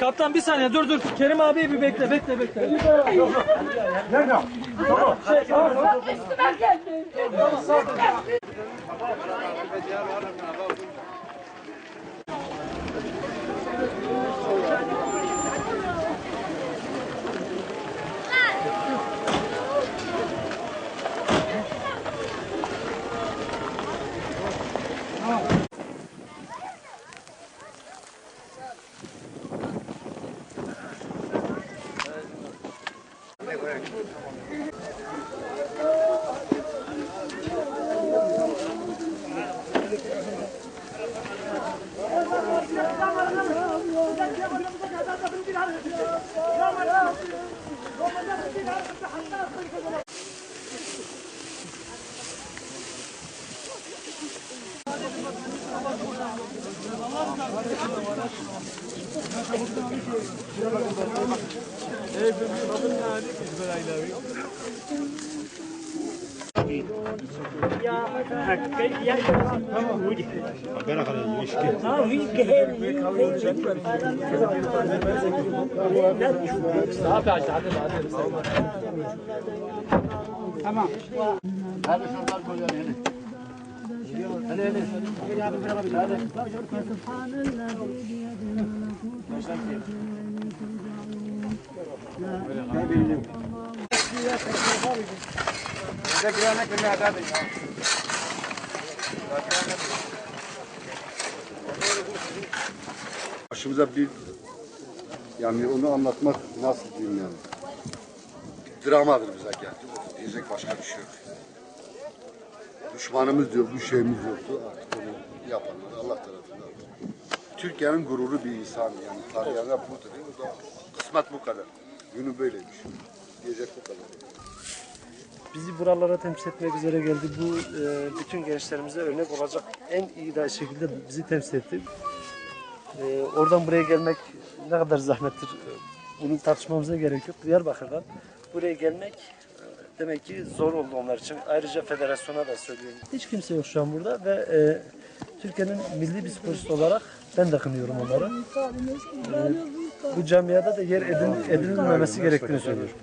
Kaptan bir saniye dur dur. Kerim abi bir bekle bekle bekle. Üstüme geldi. I'm gonna get out of here. I'm gonna get out of here. I'm gonna get out of here. تمام. هذا شغال هنا Başımıza bir yani onu anlatmak nasıl diyeyim yani. Dramadır bize geldi. Diyecek başka bir şey yok. Düşmanımız diyor, bu şeyimiz yoktu. Artık onu yapanlar Allah tarafından. Türkiye'nin gururu bir insan yani. Tarihiyle budur. Kısmet bu kadar. Günü böyleymiş. Diyecek bu kadar. bizi buralara temsil etmek üzere geldi. Bu e, bütün gençlerimize örnek olacak en iyi de şekilde bizi temsil etti. E, oradan buraya gelmek ne kadar zahmettir e, bunu tartışmamıza gerek yok. Diyarbakır'dan buraya gelmek demek ki zor oldu onlar için. Ayrıca federasyona da söylüyorum. Hiç kimse yok şu an burada ve e, Türkiye'nin milli bir sporcusu olarak ben de kınıyorum onları. E, bu camiada da yer edin, edinilmemesi gerektiğini söylüyorum.